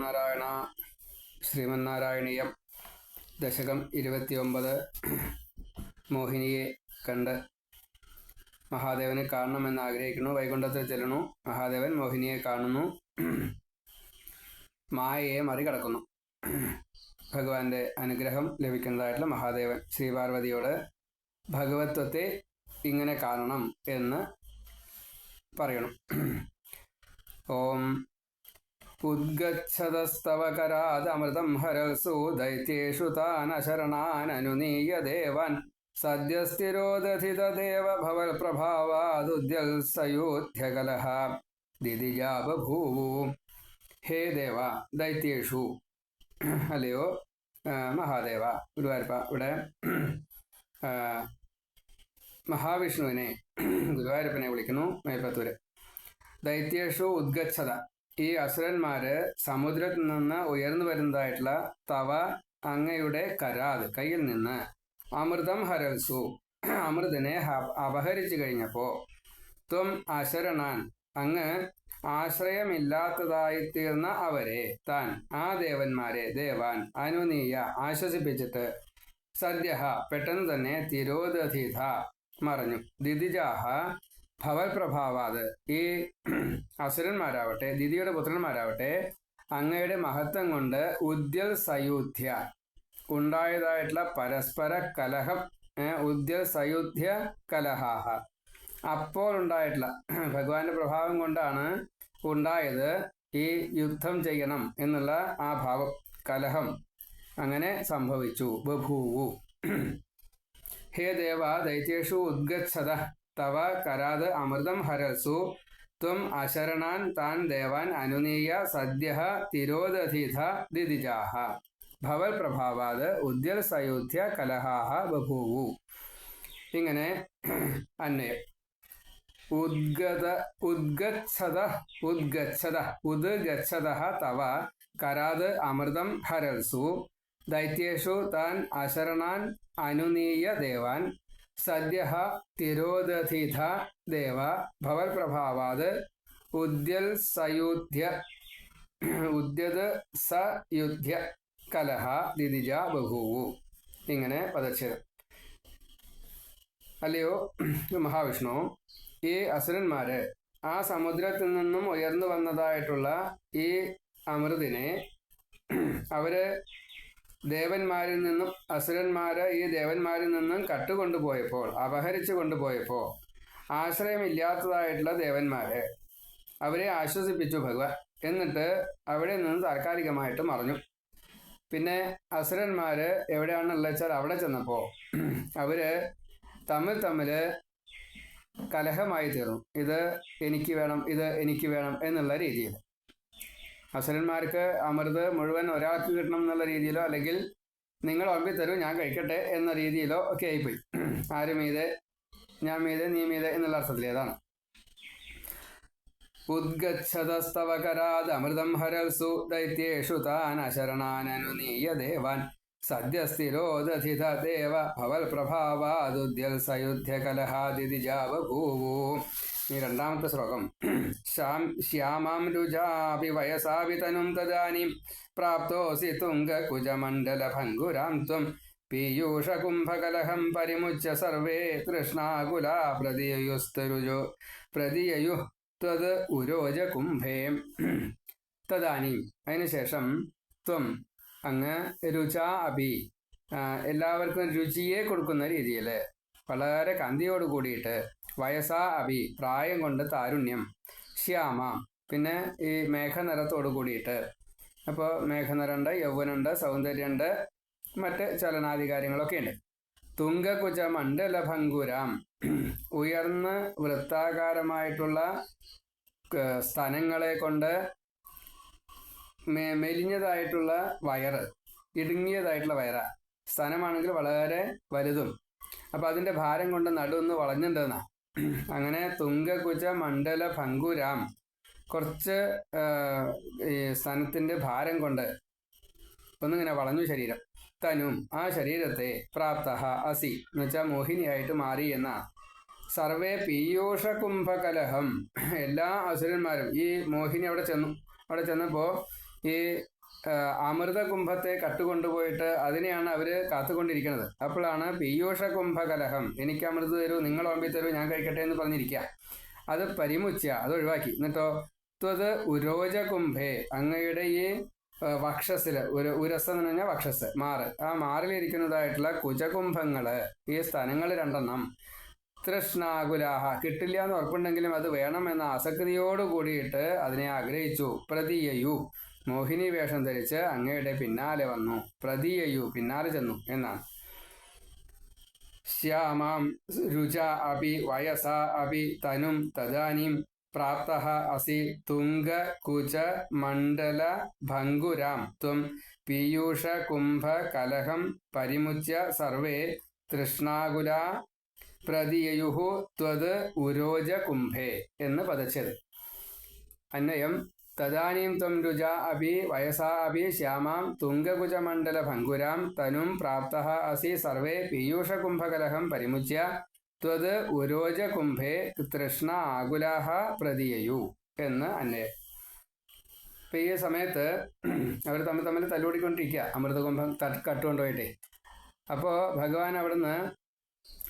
ശ്രീമന്നാരായണ ശ്രീമന്നാരായണീയം ദശകം ഇരുപത്തിയൊമ്പത്. മോഹിനിയെ കണ്ട് മഹാദേവനെ കാണണമെന്ന് ആഗ്രഹിക്കുന്നു. വൈകുണ്ഠത്തിൽ ചെല്ലുന്നു. മഹാദേവൻ മോഹിനിയെ കാണുന്നു. മായയെ മറികടക്കുന്നു. ഭഗവാന്റെ അനുഗ്രഹം ലഭിക്കുന്നതായിട്ടുള്ള മഹാദേവൻ ശ്രീപാർവതിയോട് ഭഗവത്വത്തെ ഇങ്ങനെ കാണണം എന്ന് പറയണം. ഓം ഉദ്ഗച്ഛതസ്തവ കരാദമൃതം ഹരസു ദൈത്യേഷു താനശരണാനനുനീയ ദേവാൻ സദ്യസ്ഥിരോദധിതദേവ ഭവൽ പ്രഭാവാദുദ്യൽ സയോധ്യകലഹ ദിദിജാ ബഭൂവു ഹേ ദേവ ദൈത്യേഷു. അല്ലയോ? മഹാദേവ ഗുരുവായൂരപ്പ ഇവിടെ മഹാവിഷ്ണുവിനെ ഗുരുവായൂരപ്പനെ വിളിക്കുന്നു മേപ്പത്തൂര് ദൈത്യേഷു ഉദ്ഗച്ഛത. ഈ അസുരന്മാര് സമുദ്രത്തിൽ നിന്ന് ഉയർന്നു വരുന്നതായിട്ടുള്ള തവ അങ്ങയുടെ കരാത് കയ്യിൽ നിന്ന്. അമൃതം ഹരൽസു അമൃതനെ അപഹരിച്ചു കഴിഞ്ഞപ്പോ ത്വം അശരണാൻ. അങ്ങ് ആശ്രയമില്ലാത്തതായിത്തീർന്ന അവരെ താൻ ആ ദേവന്മാരെ ദേവാൻ അനുനീയ ആശ്വസിപ്പിച്ചിട്ട് സദ്യഹ പെട്ടെന്ന് തന്നെ തിരോദധീത മറഞ്ഞു. ദിദിജാഹ ഭവൽ പ്രഭാവാത് ഈ അസുരന്മാരാവട്ടെ ദിദിയുടെ പുത്രന്മാരാവട്ടെ അങ്ങയുടെ മഹത്വം കൊണ്ട് ഉദ്യൽ സയൂധ്യ ഉണ്ടായതായിട്ടുള്ള പരസ്പര കലഹം ഉദ്യൽ സയുധ്യ കലഹാഹ. അപ്പോൾ ഉണ്ടായിട്ടുള്ള ഭഗവാന്റെ പ്രഭാവം കൊണ്ടാണ് ഉണ്ടായത് ഈ യുദ്ധം ചെയ്യണം എന്നുള്ള ആ ഭാവം കലഹം അങ്ങനെ സംഭവിച്ചു. ബഭൂവു. ഹേ ദേവ ദൈത്യേഷു ഉദ്ഗച്ഛത. തവ കരാത് അമൃതം ഹരസു. ത്വം അശരണാൻ താൻ ദേവാൻ അനുനീയ സദ്യ തിരോദധീത ദിദിജാഹ. ഭവൽ പ്രഭാവാത് ഉദ്യൽ സയോധ്യ കലഹാഹ ബഭൂവു. ഇങ്ങനെ അന്വയം ഉദ്ഗത ഉദ്ഗച്ഛത ഉദ്ഗച്ഛത ഉദ്ഗച്ഛത തവ കരാത് അമൃതം ഹരൽസു ദൈത്യേഷു താൻ അശരണാൻ അനുനീയ ദേവാൻ സദ്യ തിരോദധിധ ദേവ ഭവൽ പ്രഭാവാത് ഉദ്യൽ സയുധ്യ ഉദ്യത് സയുധ്യ കലഹ ദിദിജ ബഹൂവു. ഇങ്ങനെ പദച്ഛേദം. അല്ലയോ മഹാവിഷ്ണു ഈ അസുരന്മാര് ആ സമുദ്രത്തിൽ നിന്നും ഉയർന്നു വന്നതായിട്ടുള്ള ഈ അമൃതിനെ അവർ ദേവന്മാരിൽ നിന്നും അസുരന്മാര് ഈ ദേവന്മാരിൽ നിന്നും കട്ടുകൊണ്ടുപോയപ്പോൾ അപഹരിച്ചു കൊണ്ടുപോയപ്പോൾ ആശ്രയമില്ലാത്തതായിട്ടുള്ള ദേവന്മാരെ അവരെ ആശ്വസിപ്പിച്ചു ഭഗവാൻ. എന്നിട്ട് അവിടെ നിന്ന് താൽക്കാലികമായിട്ട് മറഞ്ഞു. പിന്നെ അസുരന്മാര് എവിടെയാണെന്നുള്ള വെച്ചാൽ അവിടെ ചെന്നപ്പോൾ അവർ തമ്മിൽ തമ്മിൽ കലഹമായി തീർന്നു. ഇത് എനിക്ക് വേണം ഇത് എനിക്ക് വേണം എന്നുള്ള രീതിയിൽ. അസുരന്മാർക്ക് അമൃത് മുഴുവൻ ഒരാൾക്ക് കിട്ടണം എന്നുള്ള രീതിയിലോ അല്ലെങ്കിൽ നിങ്ങൾ ഉറപ്പി തരൂ ഞാൻ കഴിക്കട്ടെ എന്ന രീതിയിലോ ഒക്കെ ആയിപ്പോയി. ആര് മീതെ? ഞാൻ മീതെ നീ മീതെ എന്നുള്ള അർത്ഥത്തിൽ ഏതാണ്? ഉദ്ഗച്ഛതസ്തവകരാത് അമൃതം ഹരൽസു ദൈത്യേഷു താൻ അശരണാനനുനീയ ദേവാൻ. സദ്യസ്ഥിരോദധിത ദേവ ഭവൽ പ്രഭാവാദുദ്യൽ സയുധ്യ കലഹാദിജാവഭൂവു ഈ രണ്ടാമത്തെ ശ്ലോകം. ശ്യാം ശ്യാമാം രുജാപി വയസാവിതനും തദാനീം പ്രാപ്തോസി തുംഗകുജമണ്ഡലഭംഗുരാം ത്വം പീയൂഷകുംഭകലഹം പരിമുച്യ സർവേ തൃഷ്ണാകുല പ്രതിയയുസ്തരുജോ പ്രതിയയു ത്വത് ഉരോജ കുംഭേ തദാനീം. അതിനുശേഷം ത്വം അങ്ങ് രുച അഭി എല്ലാവർക്കും രുചിയെ കൊടുക്കുന്ന രീതിയിൽ വളരെ കന്തിയോട് കൂടിയിട്ട് വയസാ അഭി പ്രായം കൊണ്ട് താരുണ്യം. ശ്യാമ പിന്നെ ഈ മേഘനിറത്തോട് കൂടിയിട്ട്. അപ്പോൾ മേഘനിറുണ്ട് യൗവനുണ്ട് സൗന്ദര്യമുണ്ട് മറ്റ് ചലനാധികാരങ്ങളൊക്കെ ഉണ്ട്. തുങ്കകുച മണ്ഡല ഭംഗുരാം ഉയർന്ന് വൃത്താകാരമായിട്ടുള്ള സ്ഥലങ്ങളെ കൊണ്ട് മെലിഞ്ഞതായിട്ടുള്ള വയറ് ഇടുങ്ങിയതായിട്ടുള്ള വയറ. സ്ഥലമാണെങ്കിൽ വളരെ വലുതും. അപ്പൊ അതിന്റെ ഭാരം കൊണ്ട് നടുവൊന്ന് വളഞ്ഞിട്ടുണ്ടെന്നാ അങ്ങനെ തുങ്കകുജ മണ്ഡല ഭംഗുരാം കുറച്ച് ഈ സ്ഥാനത്തിന്റെ ഭാരം കൊണ്ട് ഒന്നിങ്ങനെ വളഞ്ഞു ശരീരം. തനും ആ ശരീരത്തെ പ്രാപ്ത അസി. എന്ന് വെച്ചാൽ മോഹിനിയായിട്ട് മാറി എന്ന സർവേ പീയൂഷ കുംഭകലഹം എല്ലാ അസുരന്മാരും ഈ മോഹിനി അവിടെ ചെന്നു. അവിടെ ചെന്നപ്പോൾ ഈ അമൃത കുംഭത്തെ കട്ടുകൊണ്ടുപോയിട്ട് അതിനെയാണ് അവർ കാത്തുകൊണ്ടിരിക്കുന്നത്. അപ്പോഴാണ് പീയൂഷ കുംഭകലഹം എനിക്ക് അമൃത് തരൂ നിങ്ങൾ ഓമ്പി തരൂ ഞാൻ കഴിക്കട്ടെ എന്ന് പറഞ്ഞിരിക്കുക. അത് പരിമുച്ച അത് ഒഴിവാക്കി. എന്നിട്ടോ ത്വത് ഉരോജ കുംഭേ അങ്ങയുടെ ഈ വക്ഷസിൽ ഒരു ഉരസ് എന്ന് പറഞ്ഞാൽ വക്ഷസ് മാറ്. ആ മാറിലിരിക്കുന്നതായിട്ടുള്ള കുജകുംഭങ്ങൾ ഈ സ്ഥലങ്ങൾ രണ്ടെണ്ണം. തൃഷ്ണാകുലാഹ കിട്ടില്ല എന്ന് ഉറപ്പുണ്ടെങ്കിലും അത് വേണമെന്ന ആസക്തിയോട് കൂടിയിട്ട് അതിനെ ആഗ്രഹിച്ചു പ്രതീയയു. മോഹിനി വേഷം ധരിച്ച് അങ്ങയുടെ പിന്നാലെ വന്നു. പ്രതിയയു പിന്നാലെ ചെന്നു എന്നാണ്. ശ്യാമാം രുച അപി വയസ അപി തനും തദാനീം പ്രാപ്ത അസി തുംഗ കുച മണ്ഡല ഭംഗുരാം ത്വം പീയൂഷ കുംഭ കലഹം പരിമുച്യ സർവേ തൃഷ്ണാകുല പ്രതിയയുഹു ത്വത് ഉരോജ കുംഭേ എന്ന് പതച്ചത് അന്വയം തദാനീം ത്വം രുജ അപി വയസാ അപി ശ്യാമാം തുംഗകുജമണ്ഡല ഭംഗുരാം തനും പ്രാപ്ത അസി സർവേ പീയൂഷകുംഭകലഹം പരിമുച്യ ത്വത് ഉരോജ കുംഭേ തൃഷ്ണ ആകുലാഹ പ്രതിയയു എന്ന് അന്വയം ഇപ്പൊ ഈ സമയത്ത് അവർ തമ്മിൽ തമ്മിൽ തല്ലുകൂടിക്കൊണ്ടിരിക്കുക അമൃതകുംഭം കട്ടുകൊണ്ടുപോയിട്ടേ. അപ്പോൾ ഭഗവാൻ അവിടുന്ന്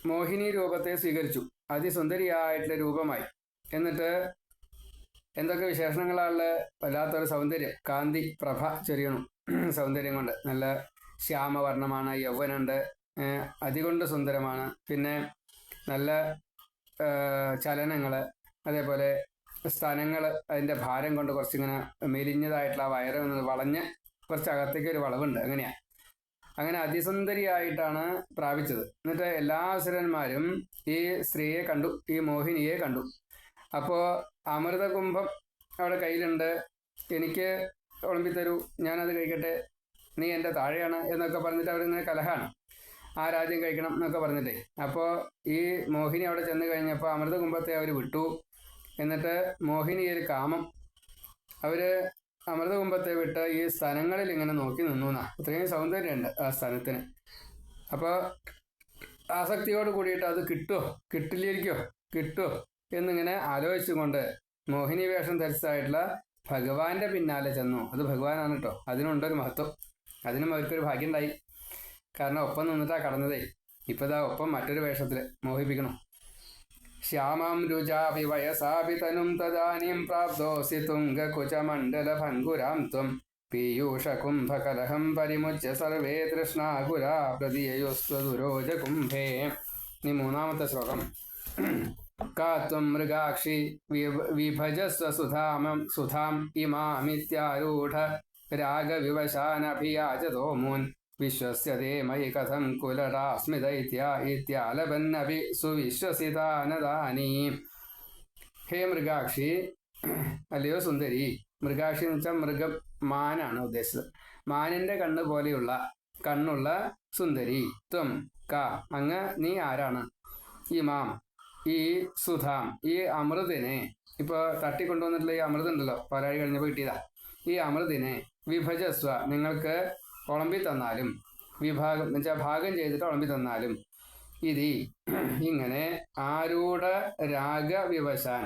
മോഹിനി രൂപത്തെ സ്വീകരിച്ചു. അതിസുന്ദരിയായിട്ടുള്ള രൂപമായി. എന്നിട്ട് എന്തൊക്കെ വിശേഷണങ്ങളാണുള്ള വല്ലാത്തൊരു സൗന്ദര്യം? കാന്തി പ്രഭ ചൊരിയണു സൗന്ദര്യം കൊണ്ട്. നല്ല ശ്യാമവർണമാണ് യൗവനുണ്ട്. അതികൊണ്ട് സുന്ദരമാണ്. പിന്നെ നല്ല ചലനങ്ങൾ അതേപോലെ സ്ഥലങ്ങൾ അതിന്റെ ഭാരം കൊണ്ട് കുറച്ചിങ്ങനെ മെലിഞ്ഞതായിട്ടുള്ള ആ വയറ് വളഞ്ഞ് കുറച്ച് അകത്തേക്ക് ഒരു വളവുണ്ട്. അങ്ങനെയാ. അങ്ങനെ അതിസുന്ദരിയായിട്ടാണ് പ്രാപിച്ചത്. എന്നിട്ട് എല്ലാ അസുരന്മാരും ഈ സ്ത്രീയെ കണ്ടു ഈ മോഹിനിയെ കണ്ടു. അപ്പോൾ അമൃതകുംഭം അവിടെ കയ്യിലുണ്ട്. എനിക്ക് വിളമ്പിത്തരൂ ഞാനത് കഴിക്കട്ടെ നീ എന്റെ താഴെയാണ് എന്നൊക്കെ പറഞ്ഞിട്ട് അവരിങ്ങനെ കലഹാണ്. ആ രാജ്യം കഴിക്കണം എന്നൊക്കെ പറഞ്ഞിട്ടേ. അപ്പോൾ ഈ മോഹിനി അവിടെ ചെന്ന് കഴിഞ്ഞപ്പോൾ അമൃതകുംഭത്തെ അവർ വിട്ടു. എന്നിട്ട് മോഹിനി ഒരു കാമം അവർ അമൃതകുംഭത്തെ വിട്ട് ഈ സ്ഥലങ്ങളിൽ ഇങ്ങനെ നോക്കി നിന്നു എന്നാ. അത്രയും സൗന്ദര്യമുണ്ട് ആ സ്ഥലത്തിന്. അപ്പോൾ ആസക്തിയോട് കൂടിയിട്ട് അത് കിട്ടുമോ കിട്ടില്ലായിരിക്കോ കിട്ടുമോ എന്നിങ്ങനെ ആലോചിച്ചുകൊണ്ട് മോഹിനി വേഷം ധരിച്ചതായിട്ടുള്ള ഭഗവാന്റെ പിന്നാലെ ചെന്നു. അത് ഭഗവാനാണ് കേട്ടോ അതിനുണ്ടൊരു മഹത്വം. അതിനും അവർക്കൊരു ഭാഗ്യം ഉണ്ടായി കാരണം ഒപ്പം നിന്നിട്ടാ കടന്നതേ. ഇപ്പതാ ഒപ്പം മറ്റൊരു വേഷത്തിൽ മോഹിപ്പിക്കണം. ശ്യാമം രുചാപി വയസാപി തനും തദാനീം പ്രാപ്തോസി തുംഗകുചമണ്ഡലഭംഗുരാം ത്വം പീയൂഷകുംഭകലഹം പരിമുച്യ സർവേ തൃഷ്ണാകുരാ പ്രതിയയോസ്വദുരോജ കുംഭേ ഇനി മൂന്നാമത്തെ ശ്ലോകം. ത്വം മൃഗാക്ഷി വിഭ- വിഭജസ്വ സുധാമം സുധാം ഇമാമിത്യാരൂഢ രാഗവിവശാനഭിയാചതോ മൂൻ. വിശ്വസ്യതേ മയി കഥം കുലടാസ്മിതൈത്യ ഇത്യാലപന്നപി സുവിശ്വസിതാനദാനീ. ഹേ മൃഗാക്ഷി അല്ലയോ സുന്ദരി മൃഗാക്ഷി എന്ന് വെച്ചാൽ മൃഗം മാനാണ് ഉദ്ദേശിച്ചത്. മാനിന്റെ കണ്ണ് പോലെയുള്ള കണ്ണുള്ള സുന്ദരി ത്വം ക അങ്ങ് നീ ആരാണ്? ഈ മാം ഈ സുധാം ഈ അമൃതിനെ ഇപ്പൊ തട്ടിക്കൊണ്ടുവന്നിട്ടുള്ള ഈ അമൃത് ഉണ്ടല്ലോ പരാതി കഴിഞ്ഞപ്പോൾ കിട്ടിയതാ. ഈ അമൃതിനെ വിഭജസ്വ നിങ്ങൾക്ക് ഉളമ്പി തന്നാലും വിഭാഗം എന്ന് വെച്ചാൽ ഭാഗം ചെയ്തിട്ട് ഉളമ്പി തന്നാലും ഇതി ഇങ്ങനെ ആരൂഢ രാഗവിവശാൻ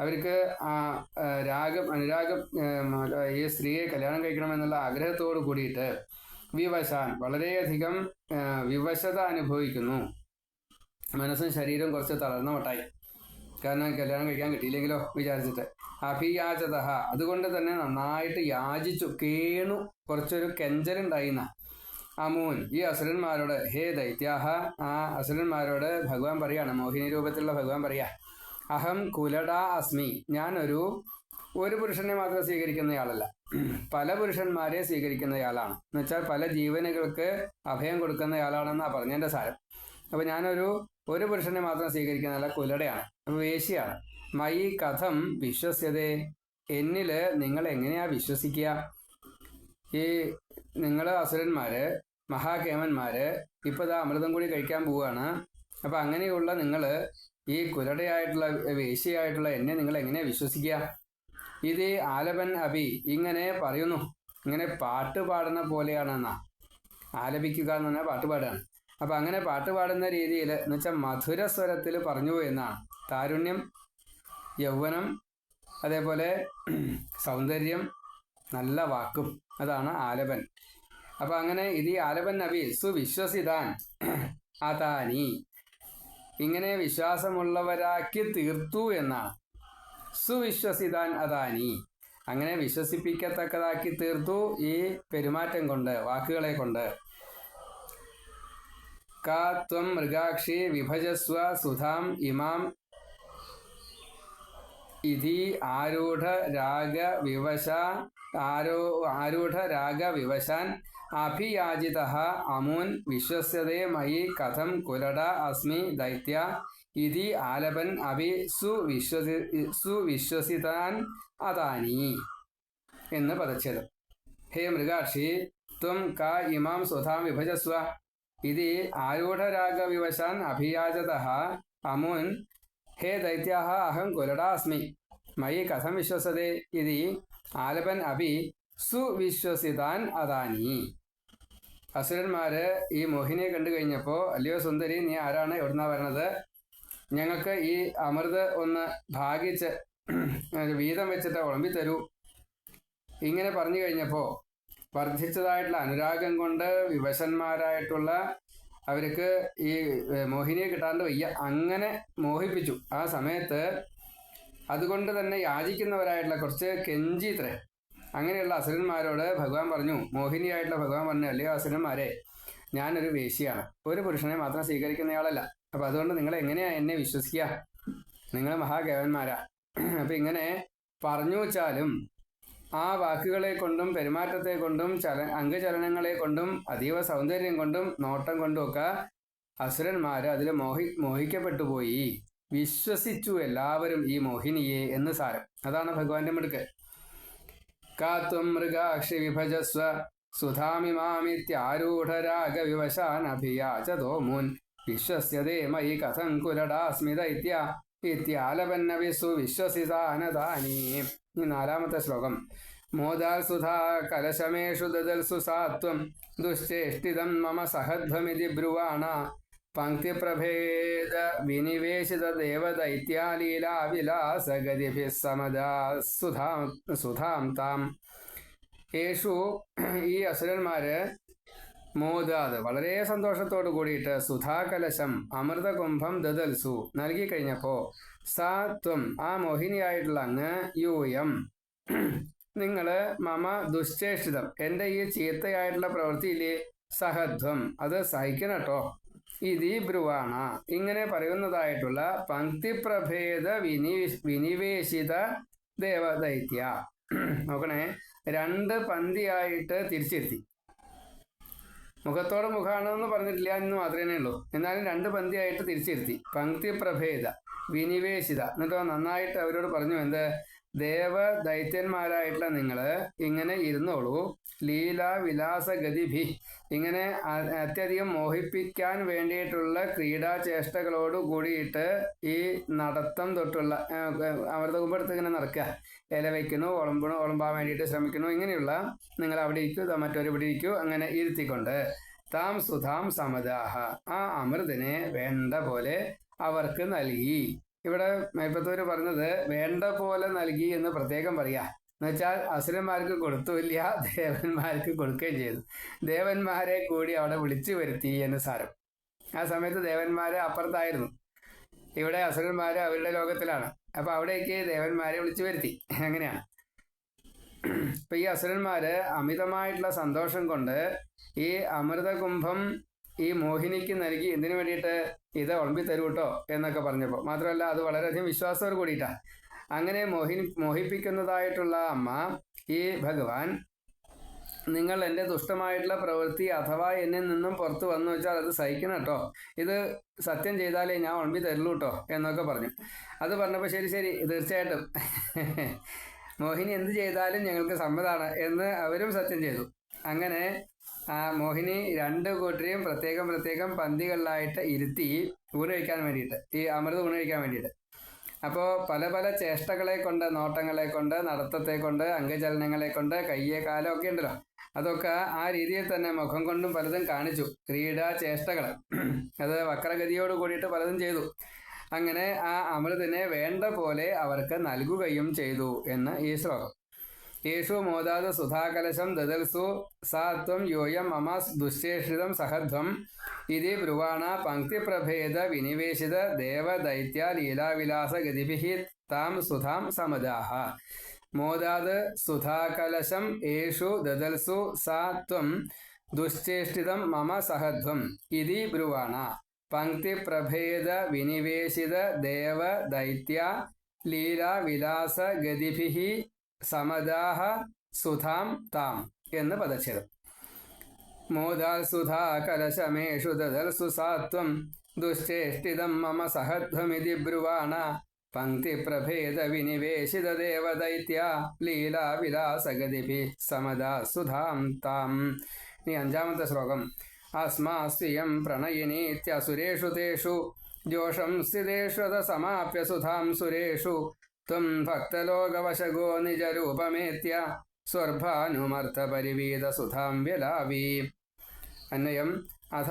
അവർക്ക് ആ രാഗം അനുരാഗം ഈ സ്ത്രീയെ കല്യാണം കഴിക്കണമെന്നുള്ള ആഗ്രഹത്തോട് കൂടിയിട്ട് വിവശാൻ വളരെയധികം വിവശത അനുഭവിക്കുന്നു. മനസ്സും ശരീരവും കുറച്ച് തളർന്ന മട്ടായി. കാരണം കല്യാണം കഴിക്കാൻ കിട്ടിയില്ലെങ്കിലോ വിചാരിച്ചിട്ട്. അഭിയാചത അതുകൊണ്ട് തന്നെ നന്നായിട്ട് യാചിച്ചു കേണു. കുറച്ചൊരു കെഞ്ചലുണ്ടായിന്ന. അമൂൻ ഈ അസുരന്മാരോട് ഹേ ദൈത്യാഹ ആ അസുരന്മാരോട് ഭഗവാൻ പറയാണ് മോഹിനി രൂപത്തിലുള്ള ഭഗവാൻ പറയാ അഹം കുലടാ അസ്മി. ഞാനൊരു ഒരു പുരുഷനെ മാത്രം സ്വീകരിക്കുന്നയാളല്ല. പല പുരുഷന്മാരെ സ്വീകരിക്കുന്നയാളാണ്. എന്നുവെച്ചാൽ പല ജീവനുകൾക്ക് അഭയം കൊടുക്കുന്നയാളാണെന്നാണ് പറഞ്ഞതിന്റെ സാരം. അപ്പൊ ഞാനൊരു ഒരു പുരുഷനെ മാത്രം സ്വീകരിക്കുന്നതല്ല കുലടയാണ്. അപ്പൊ വേശ്യയാണ്. മൈ കഥം വിശ്വസ്യതേ എന്നിൽ നിങ്ങൾ എങ്ങനെയാ വിശ്വസിക്കുക? ഈ നിങ്ങൾ അസുരന്മാര് മഹാകേമന്മാര് ഇപ്പൊ ഇതാ അമൃതം കൂടി കഴിക്കാൻ പോവുകയാണ് അപ്പൊ അങ്ങനെയുള്ള നിങ്ങൾ ഈ കുലടയായിട്ടുള്ള വേശിയായിട്ടുള്ള എന്നെ നിങ്ങൾ എങ്ങനെയാ വിശ്വസിക്കുക? ഇത് ആലപൻ അഭി ഇങ്ങനെ പറയുന്നു. ഇങ്ങനെ പാട്ട് പാടുന്ന പോലെയാണെന്നാ. ആലപിക്കുക എന്ന് പറഞ്ഞാൽ പാട്ട് പാടുകയാണ്. അപ്പൊ അങ്ങനെ പാട്ട് പാടുന്ന രീതിയിൽ എന്ന് വെച്ചാൽ മധുര സ്വരത്തിൽ പറഞ്ഞു എന്നാണ് താരുണ്യം യൗവനം അതേപോലെ സൗന്ദര്യം നല്ല വാക്കും. അതാണ് ആലപൻ. അപ്പൊ അങ്ങനെ ഇത് ഈ ആലപൻ നബി സുവിശ്വസിതാൻ അതാനി ഇങ്ങനെ വിശ്വാസമുള്ളവരാക്കി തീർത്തു എന്നാണ് സുവിശ്വസിതാൻ അതാനി അങ്ങനെ വിശ്വസിപ്പിക്കത്തക്കതാക്കി തീർത്തു ഈ പെരുമാറ്റം കൊണ്ട് വാക്കുകളെ കൊണ്ട്. കാ ത്വം മൃഗാക്ഷി വിഭജസ്വ സുധാം ഇമാം ഇതി ആരൂഢ രാഗ വിവശ ആരോ ആരൂഢ രാഗ വിവശാൻ അഭിയാചിത അമൂൻ വിശ്വസ്യതേ മയി കഥം കുലട അസ്മി ദൈത്യ ഇതി ആലപൻ അഭി സുവിശ്വസി സുവിശ്വസിതാൻ അതാനി എന്ന് പദച്ഛേദം. ഹേ മൃഗാക്ഷി ത്വം കാ ഇമാം സ്വധാം വിഭജസ്വ। ഇതി ആരൂഢരാഗവിവശാൻ അഭിയാചത అమున్ ഹേ ദൈത്യാഹ അഹം കുലടാ అస్మి മയി കഥം വിശ്വസതേ ഇതി ആലപൻ അഭി സുവിശ്വസിതാൻ അതാനി അസുരന്മാര് ഈ മോഹിനിയെ കണ്ടു കഴിഞ്ഞപ്പോൾ അല്ലയോ സുന്ദരി നീ ആരാണ്? എവിടുന്നാ വരണത്? ഞങ്ങൾക്ക് ഈ അമൃത് ഒന്ന് ഭാഗിച്ച് വീതം വെച്ചിട്ട് ഉളമ്പി തരൂ ഇങ്ങനെ പറഞ്ഞു കഴിഞ്ഞപ്പോൾ വർദ്ധിച്ചതായിട്ടുള്ള അനുരാഗം കൊണ്ട് വിവശന്മാരായിട്ടുള്ള അവർക്ക് ഈ മോഹിനിയെ കിട്ടാണ്ട് വയ്യ. അങ്ങനെ മോഹിപ്പിച്ചു. ആ സമയത്ത് അതുകൊണ്ട് തന്നെ യാചിക്കുന്നവരായിട്ടുള്ള കുറച്ച് കെഞ്ചിത്രേ അങ്ങനെയുള്ള അസുരന്മാരോട് ഭഗവാൻ പറഞ്ഞു മോഹിനിയായിട്ടുള്ള ഭഗവാൻ പറഞ്ഞു അല്ലയോ അസുരന്മാരെ ഞാനൊരു വേശിയാണ് ഒരു പുരുഷനെ മാത്രം സ്വീകരിക്കുന്നയാളല്ല. അപ്പൊ അതുകൊണ്ട് നിങ്ങൾ എങ്ങനെയാ എന്നെ വിശ്വസിക്കുക നിങ്ങൾ മഹാകേവന്മാരാ അപ്പൊ ഇങ്ങനെ പറഞ്ഞു വെച്ചാലും ആ വാക്കുകളെ കൊണ്ടും പെരുമാറ്റത്തെ കൊണ്ടും ചല അംഗചലനങ്ങളെ കൊണ്ടും അതീവ സൗന്ദര്യം കൊണ്ടും നോട്ടം കൊണ്ടുമൊക്കെ അസുരന്മാർ അതിൽ മോഹി മോഹിക്കപ്പെട്ടു പോയി. വിശ്വസിച്ചു എല്ലാവരും ഈ മോഹിനിയെ എന്ന് സാരം. അതാണ് ഭഗവാന്റെ മിടുക്ക്. കാത്വം മൃഗാക്ഷി വിഭജസ്വ സുധാമിമാമിത്യാരൂഢരാഗവിവശാനഭിയാചതോ മുൻ. വിശ്വസ്യതേ മയി കഥം കുലടാസ്മി ഇത്യാലപന്നവിസു ഇത്യാലപന്നവി ഈ നാലാമത്തെ ശ്ലോകം. മോദാൽ സുധാ കലശമേഷു ദദൽ സുസാത്വം ദുശ്ചേഷ്ടിതം മമ സഹധ്വമിതി ബ്രുവാണ പങ്ക്തിപ്രഭേദ വിനിവേശിത ദേവദൈത്യാലീലാ വിലാസഗതിഭിः സമദാ സുധാം സുധാം താം. യേശു ഈ അസുരന്മാര് മോദാത് വളരെ സന്തോഷത്തോടു കൂടിയിട്ട് സുധാകലശം അമൃതകുംഭം ദദൽസു നൽകി കഴിഞ്ഞപ്പോ സാത്വം ആ മോഹിനിയായിട്ടുള്ള അങ്ങ് യൂയം നിങ്ങൾ മമ ദുശ്ചേഷിതം എന്റെ ഈ ചീത്തയായിട്ടുള്ള പ്രവൃത്തിയിലെ സഹധ്വം. അത് സഹിക്കണട്ടോ ഇതി ബ്രുവാണ. ഇങ്ങനെ പറയുന്നതായിട്ടുള്ള പങ്ക്തിപ്രഭേദ വിനി വിനിവേശിത ദേവദൈത്യ. നോക്കണേ. രണ്ട് പന്തിയായിട്ട് തിരിച്ചിരുത്തി മുഖത്തോട് മുഖാണെന്ന് പറഞ്ഞിട്ടില്ല എന്ന് മാത്രമേ ഉള്ളൂ. എന്നാലും രണ്ട് പന്തിയായിട്ട് തിരിച്ചിരുത്തി പങ്ക്തി പ്രഭേദ വിനിവേശിത. എന്നിട്ടോ നന്നായിട്ട് അവരോട് പറഞ്ഞു എന്ത്? ദേവ ദൈത്യന്മാരായിട്ടുള്ള നിങ്ങൾ ഇങ്ങനെ ഇരുന്നോളൂ. ലീല വിലാസഗതിഭി ഇങ്ങനെ അത്യധികം മോഹിപ്പിക്കാൻ വേണ്ടിയിട്ടുള്ള ക്രീഡാചേഷ്ടകളോട് കൂടിയിട്ട് ഈ നടത്തം തൊട്ടുള്ള അവരുടെ അമൃത കുമ്പെടുത്ത് ഇങ്ങനെ നടക്കുക. ഇല വയ്ക്കുന്നു ഒളമ്പണു ഒളമ്പാൻ വേണ്ടിയിട്ട് ശ്രമിക്കുന്നു. ഇങ്ങനെയുള്ള നിങ്ങൾ അവിടെ ഇരിക്കൂ മറ്റൊരു ഇവിടെ ഇരിക്കൂ അങ്ങനെ ഇരുത്തിക്കൊണ്ട്. താം സുധാം സമദാഹ. ആ അമൃതിനെ വേണ്ട പോലെ അവർക്ക് നൽകി. ഇവിടെ മേപ്പത്തൂര് പറഞ്ഞത് വേണ്ട പോലെ നൽകി എന്ന് പ്രത്യേകം പറയാ. എന്നുവെച്ചാൽ അസുരന്മാർക്ക് കൊടുത്തുമില്ല ദേവന്മാർക്ക് കൊടുക്കുകയും ചെയ്തു. ദേവന്മാരെ കൂടി അവിടെ വിളിച്ചു വരുത്തി എന്ന് സാരം. ആ സമയത്ത് ദേവന്മാരെ അപ്പുറത്തായിരുന്നു. ഇവിടെ അസുരന്മാർ അവരുടെ ലോകത്തിലാണ്. അപ്പൊ അവിടേക്ക് ദേവന്മാരെ വിളിച്ചു വരുത്തി. അങ്ങനെയാണ്. ഇപ്പൊ ഈ അസുരന്മാര് അമിതമായിട്ടുള്ള സന്തോഷം കൊണ്ട് ഈ അമൃതകുംഭം ഈ മോഹിനിക്ക് നൽകി എന്തിനു വേണ്ടിയിട്ട് ഇത് ഉളമ്പി തരൂട്ടോ എന്നൊക്കെ പറഞ്ഞപ്പോൾ മാത്രമല്ല അത് വളരെയധികം വിശ്വാസത്തോട് കൂടിയിട്ടാ അങ്ങനെ മോഹിനി മോഹിപ്പിക്കുന്നതായിട്ടുള്ള അമ്മ ഈ ഭഗവാൻ നിങ്ങൾ എന്റെ ദുഷ്ടമായിട്ടുള്ള പ്രവൃത്തി അഥവാ എന്നിൽ നിന്നും പുറത്തു വന്നു വെച്ചാൽ അത് സഹിക്കണം കേട്ടോ ഇത് സത്യം ചെയ്താലേ ഞാൻ ഉണ്ടി തരുള്ളൂ കേട്ടോ എന്നൊക്കെ പറഞ്ഞു. അത് പറഞ്ഞപ്പോൾ ശരി ശരി തീർച്ചയായിട്ടും. മോഹിനി എന്ത് ചെയ്താലും ഞങ്ങൾക്ക് സമ്മതമാണ് എന്ന് അവരും സത്യം ചെയ്തു. അങ്ങനെ ആ മോഹിനി രണ്ട് കൂട്ടരെയും പ്രത്യേകം പ്രത്യേകം പന്തികളിലായിട്ട് ഇരുത്തി ഊണ് കഴിക്കാൻ വേണ്ടിയിട്ട് ഈ അമൃത് ഊണ് കഴിക്കാൻ വേണ്ടിയിട്ട്. അപ്പോൾ പല പല ചേഷ്ടകളെ കൊണ്ട് നോട്ടങ്ങളെ കൊണ്ട് നടത്തത്തെ കൊണ്ട് അംഗചലനങ്ങളെ കൊണ്ട് കയ്യെ കാലം ഒക്കെ ഉണ്ടല്ലോ. അതൊക്കെ ആ രീതിയിൽ തന്നെ മുഖം കൊണ്ടും പലതും കാണിച്ചു. ക്രീഡാ ചേഷ്ടകൾ അത് വക്രഗതിയോട് കൂടിയിട്ട് പലതും ചെയ്തു. അങ്ങനെ ആ അമൃതിനെ വേണ്ട പോലെ അവർക്ക് നൽകുകയും ചെയ്തു എന്ന് ഈ ശ്ലോകം. യേഷു മോദാത സുധാകലശം ദദൽസു സാത്വം യോയം മമ ദുശേഷിതം സഹധ്വം ഇതി ബ്രുവാണ പങ്ക്തിപ്രഭേദ വിനിവേശിത ദേവദൈത്യ ലീലാവിലാസ ഗതിഭിः താം സുധാം സമദാഹ മോദാത് സുധാകലശം യേഷു ദദൽസു സാത്വം ദുശ്ചേഷ്ടിതം മമ സഹധ്വം ഇതി ബ്രുവാണ പങ്ക്തിപ്രഭേദ വിനിവേശിത ദേവ ദൈത്യ ലീലാവിലാസ ഗതിഭിः സമദാഹ സുധാം താം എന്ന് പദച്ഛേദം. മോദാൽ സുധാ കലശമേഷു ദദൽ സുസാത്വം ദുശ്ചേഷ്ടിതം മമ സഹധ്വമിതി ബ്രുവാണ പങ്ക്തിപ്രഭേദ വിനിവേശിത ദേവദൈത്യ ലീലാവിലാസഗതിഭി സമദാ സുധാം താം. ഇനി അഞ്ചാമത്തെ ശ്ലോകം. അസ്മാസ്ത്രിയം പ്രണയിനീത്യസുരേഷു തേഷു ജോഷം സ്ഥിതേഷ്വത സമാപ്യ സുധാം സുരേഷു ത്വം ഭക്തലോകവശഗോ നിജരൂപമേത്യ സ്വർഭാനുമർത്ഥപരിവീത സുധാം വ്യലാവി അന്വയം അഥ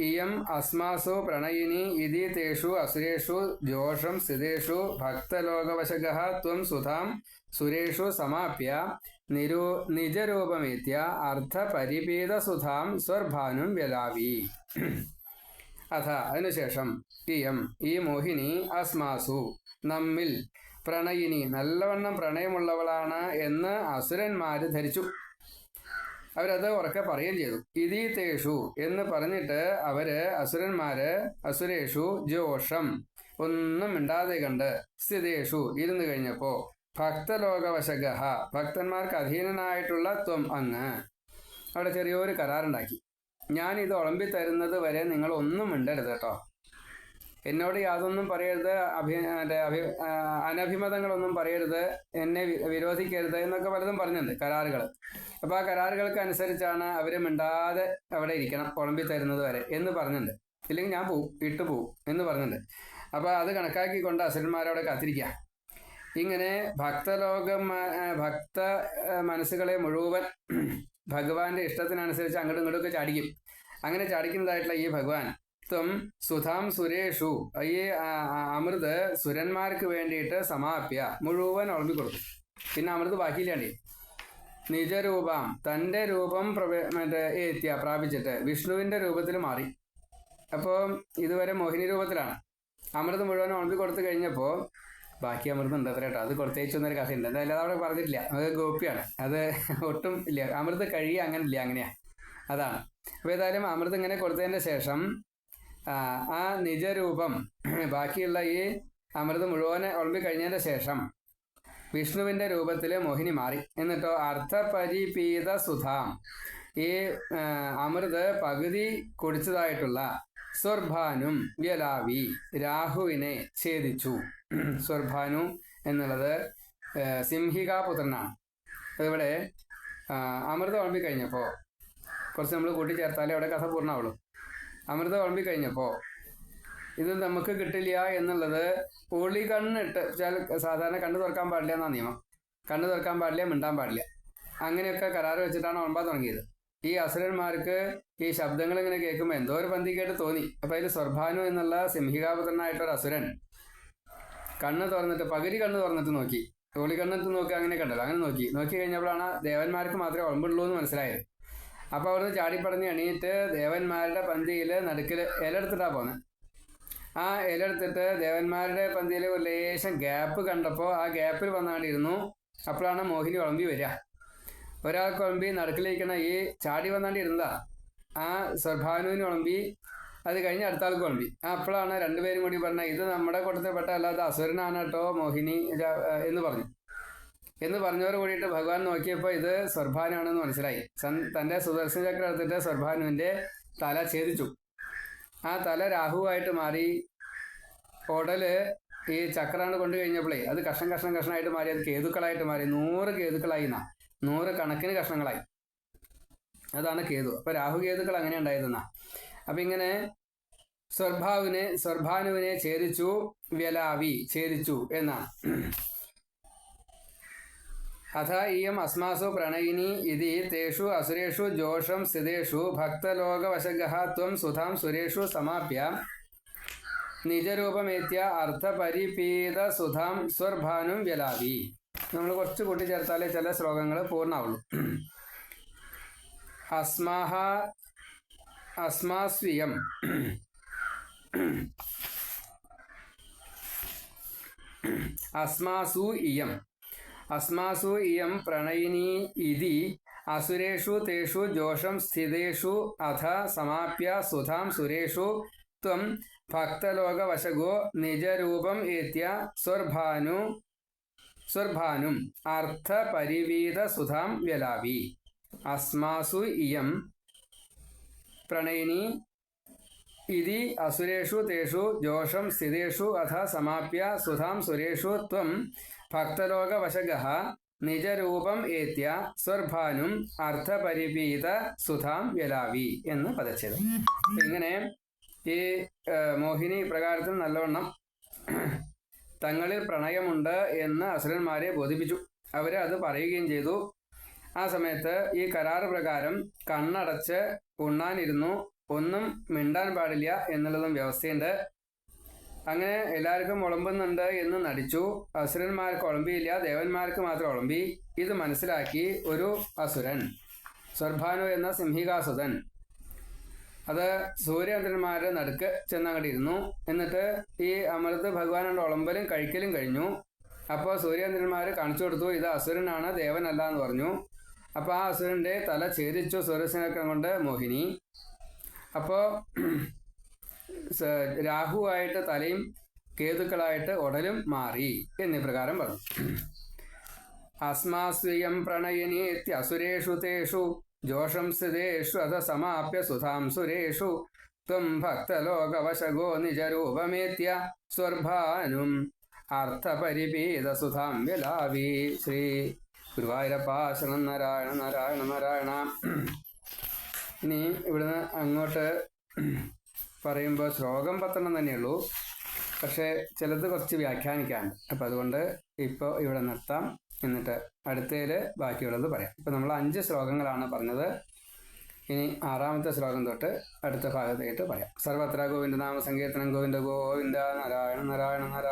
ഇയം അസ്മാസു പ്രണയിനി ഇതി തേഷു അസുരേഷു ജോഷം സ്ഥിതേഷു ഭക്തലോകവശക ത്വം സുധാം സുരേഷു സമാപ്യ നിരൂ നിജരൂപമേത്യ അർത്ഥപരിപീതസുധാം സ്വർഭാനും വ്യലാവി. അഥ അതിനുശേഷം ഇയം ഈ മോഹിനി അസ്മാസു നമ്മിൽ പ്രണയിനി. നല്ലവണ്ണം പ്രണയമുള്ളവളാണ് എന്ന് അസുരന്മാർ ധരിച്ചു. അവരത് ഉറക്കെ പറയുകയും ചെയ്തു. ഇതി തേഷു എന്ന് പറഞ്ഞിട്ട് അവർ അസുരന്മാര് അസുരേഷു ജോഷം ഒന്നും മിണ്ടാതെ കണ്ട് സ്ഥിതേഷു ഇരുന്നു കഴിഞ്ഞപ്പോ ഭക്തലോകവശഗഹ ഭക്തന്മാർക്ക് അധീനനായിട്ടുള്ള ത്വം അങ്ങ്. അവിടെ ചെറിയൊരു കരാറുണ്ടാക്കി. ഞാൻ ഇത് ഉളമ്പി തരുന്നത് വരെ നിങ്ങൾ ഒന്നും മിണ്ടരുത് കേട്ടോ. എന്നോട് യാതൊന്നും പറയരുത് അഭി മറ്റേ അഭി അനഭിമതങ്ങളൊന്നും പറയരുത് എന്നെ വിരോധിക്കരുത് എന്നൊക്കെ പലതും പറഞ്ഞിട്ടുണ്ട് കരാറുകൾ അപ്പോൾ ആ കരാറുകൾക്ക് അനുസരിച്ചാണ് അവർ മിണ്ടാതെ അവിടെ ഇരിക്കണം കുളമ്പി തരുന്നത് വരെ എന്ന് പറഞ്ഞിട്ടുണ്ട്. ഇല്ലെങ്കിൽ ഞാൻ പോവും ഇട്ടു പോവും എന്ന് പറഞ്ഞിട്ടുണ്ട്. അപ്പോൾ അത് കണക്കാക്കിക്കൊണ്ട് അസുരന്മാരവിടെ കാത്തിരിക്കുക ഇങ്ങനെ ഭക്തലോകം ഭക്ത മനസ്സുകളെ മുഴുവൻ ഭഗവാന്റെ ഇഷ്ടത്തിനനുസരിച്ച് അങ്ങോട്ടും ഇങ്ങോട്ടും ഒക്കെ ചാടിക്കും. അങ്ങനെ ചാടിക്കുന്നതായിട്ടുള്ള ഈ ഭഗവാൻ ത്വം സുധാം സുരേഷു. ഈ അമൃത് സുരന്മാർക്ക് വേണ്ടിയിട്ട് സമാപ്യ. മുഴുവൻ ഉളമ്പി കൊടുത്തു പിന്നെ അമൃത് ബാക്കിയില്ലാണ്ടേ? നിജരൂപം. തന്റെ രൂപം പ്രവേ മറ്റേ എത്തിയ പ്രാപിച്ചിട്ട് വിഷ്ണുവിന്റെ രൂപത്തിൽ മാറി. അപ്പോൾ ഇതുവരെ മോഹിനി രൂപത്തിലാണ്. അമൃത് മുഴുവൻ ഉളമ്പി കൊടുത്തു കഴിഞ്ഞപ്പോൾ ബാക്കി അമൃതം ഉണ്ട് അത്ര കേട്ടോ. അത് കൊടുത്തേച്ചു എന്നൊരു കഥയുണ്ട്. എന്തായാലും അതവിടെ പറഞ്ഞിട്ടില്ല. അത് ഗോപിയാണ്. അത് ഒട്ടും ഇല്ല. അമൃത് കഴിയുക അങ്ങനെ ഇല്ല. അങ്ങനെയാ. അതാണ്. അപ്പോൾ ഏതായാലും അമൃത് ഇങ്ങനെ കൊടുത്തതിന്റെ ശേഷം ആ, നിജരൂപം. ബാക്കിയുള്ള ഈ അമൃത് മുഴുവൻ ഉളമ്പി കഴിഞ്ഞതിന്റെ ശേഷം വിഷ്ണുവിന്റെ രൂപത്തിൽ മോഹിനി മാറി. എന്നിട്ടോ അർത്ഥപരിപീത സുധാം. ഈ അമൃത് പകുതി കുടിച്ചതായിട്ടുള്ള സ്വർഭാനും വ്യലാവി രാഹുവിനെ ഛേദിച്ചു. സ്വർഭാനു എന്നുള്ളത് സിംഹികാ സിംഹികാപുത്രനാണ്. അതിവിടെ അമൃത അമൃതം ഉളമ്പി കഴിഞ്ഞപ്പോൾ കുറച്ച് നമ്മൾ കൂട്ടിച്ചേർത്താലേ അവിടെ കഥ പൂർണമാവുള്ളൂ അമൃതം വിളമ്പി കഴിഞ്ഞപ്പോൾ ഇത് നമുക്ക് കിട്ടില്ല എന്നുള്ളത് പുള്ളി കണ്ണിട്ട് സാധാരണ കണ്ണ് തുറക്കാൻ പാടില്ല എന്നാ നിയമം. കണ്ണ് തുറക്കാൻ പാടില്ല മിണ്ടാൻ പാടില്ല. അങ്ങനെയൊക്കെ കരാറ് വെച്ചിട്ടാണ് ഓൺപാ തുടങ്ങിയത്. ഈ അസുരന്മാർക്ക് ഈ ശബ്ദങ്ങൾ ഇങ്ങനെ കേൾക്കുമ്പോൾ എന്തോ ഒരു പന്തിക്കായിട്ട് തോന്നി. അപ്പോൾ അതിൽ സ്വർഭാനു എന്നുള്ള സിംഹികാപുത്രനായിട്ടൊരു അസുരൻ കണ്ണ് തുറന്നിട്ട് പകുതി കണ്ണ് തുറന്നിട്ട് നോക്കി. തോളി കണ്ണിട്ട് നോക്കി അങ്ങനെ കണ്ടല്ലോ. അങ്ങനെ നോക്കി. നോക്കി കഴിഞ്ഞപ്പോഴാണ് ദേവന്മാർക്ക് മാത്രമേ ഉളമ്പുള്ളൂ എന്ന് മനസ്സിലായത്. അപ്പോൾ അവിടുന്ന് ചാടിപ്പടഞ്ഞ് എണീറ്റ് ദേവന്മാരുടെ പന്തിയിൽ നടുക്കിൽ ഇലെടുത്തിട്ടാണ് പോകുന്നത് ആ ഇലെടുത്തിട്ട് ദേവന്മാരുടെ പന്തിയിൽ ഒരു ലേശം ഗ്യാപ്പ് കണ്ടപ്പോൾ ആ ഗ്യാപ്പിൽ വന്നാണ്ടിരുന്നു. അപ്പോഴാണ് മോഹിനി ഉളമ്പി വരിക. ഒരാൾ കുളമ്പി നടുക്കിലിരിക്കണ ഈ ചാടി വന്നാണ്ടിരുന്നതാ. ആ സ്വർഭാനുവിന് ഉളമ്പി അത് കഴിഞ്ഞ് അടുത്ത ആൾക്ക് കുളമ്പി ആ അപ്പോഴാണ് രണ്ടുപേരും കൂടി പറഞ്ഞത് ഇത് നമ്മുടെ കൂട്ടത്തിൽപ്പെട്ട അല്ലാതെ അസുരനാണ് കേട്ടോ മോഹിനി എന്ന് പറഞ്ഞു. എന്ന് പറഞ്ഞവർ കൂടിയിട്ട് ഭഗവാൻ നോക്കിയപ്പോൾ ഇത് സ്വർഭാനുവാണെന്ന് മനസ്സിലായി. തന്റെ സുദർശന ചക്രം എടുത്തിട്ട് സ്വർഭാനുവിന്റെ തല ഛേദിച്ചു. ആ തല രാഹുവായിട്ട് മാറി. ഉടൽ ഈ ചക്രാണ് കൊണ്ടു കഴിഞ്ഞപ്പോഴേ അത് കഷ്ണം കഷ്ണം കഷ്ണമായിട്ട് മാറി അത് കേതുക്കളായിട്ട് മാറി. നൂറ് കേതുക്കളായി എന്നാ. നൂറ് കണക്കിന് കഷ്ണങ്ങളായി. അതാണ് കേതു. അപ്പൊ രാഹു കേതുക്കൾ അങ്ങനെ ഉണ്ടായതെന്നാ. അപ്പൊ ഇങ്ങനെ സ്വർഭാവിനെ സ്വർഭാനുവിനെ ഛേദിച്ചു വ്യലാവി ഛേദിച്ചു എന്നാണ് അഥ ഇയം അസ്മാസു പ്രണയിനി ഇതി തേഷു അസുരേഷു ജോഷം സ്ഥിതേഷു ഭക്തലോകവശഗഹ ത്വം സുധാം സുരേഷു സമാപ്യ നിജരൂപമേത്യ അർത്ഥപരിപീത സുധാം സ്വർഭാനും വ്യലാവി നമ്മൾ കുറച്ച് കൂട്ടിച്ചേർത്താലേ ചില ശ്ലോകങ്ങൾ പൂർണമാവുള്ളൂ അസ്മാഹ അസ്മാസ്വിയം. അസ്മാസു ഇയം. അസ്മാസു ഇയം പ്രണയിനി ഇതി അസുരേഷു തേഷു ജോഷം സ്ഥിതേഷു അഥ സമാപ്യ സുധാം സുരേഷു ത്വം ഭക്തലോകവശഗോ നിജരൂപം ഏത്യ സ്വർഭാനു സ്വർഭാനും അർത്ഥപരിവീത സുധാം വ്യലാപി അസ്മാസു ഇയം പ്രണയിനി ഇതി അസുരേഷു തേഷു ജോഷം സ്ഥിതേഷു അഥ സമാപ്യ സുധാം സുരേഷു ത്വം ഭക്തലോകവശഗ നിജരൂപം ഏത്യ സ്വർഭാനും അർത്ഥപരിപീത സുധാം വ്യലാവി എന്ന് പദച്ചത് ഇങ്ങനെ ഈ മോഹിനി പ്രകാരത്തിൽ നല്ലവണ്ണം തങ്ങളിൽ പ്രണയമുണ്ട് എന്ന് അസുരന്മാരെ ബോധിപ്പിച്ചു. അവർ അത് പറയുകയും ചെയ്തു. ആ സമയത്ത് ഈ കരാറ് പ്രകാരം കണ്ണടച്ച് ഉണ്ണാനിരുന്നു. ഒന്നും മിണ്ടാൻ പാടില്ല എന്നുള്ളതും വ്യവസ്ഥയുണ്ട്. അങ്ങനെ എല്ലാവർക്കും ഉളമ്പുന്നുണ്ട് എന്ന് നടിച്ചു. അസുരന്മാർക്ക് ഉളമ്പിയില്ല ദേവന്മാർക്ക് മാത്രം ഉളമ്പി ഇത് മനസ്സിലാക്കി ഒരു അസുരൻ സ്വർഭാനു എന്ന സിംഹികാസുതൻ. അത് സൂര്യചന്ദ്രന്മാരുടെ നടുക്ക് ചെന്നങ്ങട്ടിരുന്നു എന്നിട്ട് ഈ അമൃത് ഭഗവാനുടെ ഉളമ്പലും കഴിക്കലും കഴിഞ്ഞു. അപ്പോൾ സൂര്യചന്ദ്രന്മാർ കാണിച്ചു കൊടുത്തു ഇത് അസുരനാണ് ദേവനല്ല എന്ന് പറഞ്ഞു. അപ്പോൾ ആ അസുരന്റെ തല ഛേദിച്ചു സൂര്യസിനക്കം കൊണ്ട് മോഹിനി. അപ്പോൾ രാഹുവായിട്ട് തലയും കേതുക്കളായിട്ട് ഉടലും മാറി എന്നീ പ്രകാരം പറഞ്ഞു. അസ്മാസ്വയം പ്രണയിനീത്യസുരേഷു തേഷു ജോഷം സ്ഥിതേഷു അത സമാപ്യ സുധാം സുരേഷു. ത്വം ഭക്തലോകവശഗോ നിജരൂപമേത്യ സ്വർഭാനും അർത്ഥപരിപീത സുധാം വിലാവി. ശ്രീ ഗുരുവായൂരപ്പാശനം നാരായണ നാരായണ നാരായണ. ഇനി ഇവിടുന്ന് അങ്ങോട്ട് പറയുമ്പോൾ ശ്ലോകം പത്തെണ്ണം തന്നെയുള്ളൂ. പക്ഷേ ചിലത് കുറച്ച് വ്യാഖ്യാനിക്കാൻ. അപ്പം അതുകൊണ്ട് ഇപ്പോൾ ഇവിടെ നിർത്താം. എന്നിട്ട് അടുത്തതിൽ ബാക്കിയുള്ളത് പറയാം. ഇപ്പം നമ്മൾ അഞ്ച് ശ്ലോകങ്ങളാണ് പറഞ്ഞത്. ഇനി ആറാമത്തെ ശ്ലോകം തൊട്ട് അടുത്ത ഭാഗത്തേക്ക് പറയാം. സർവത്ര ഗോവിന്ദ നാമ സങ്കീർത്തനം ഗോവിന്ദ ഗോവിന്ദ നാരായണ നാരായണ നാരായണ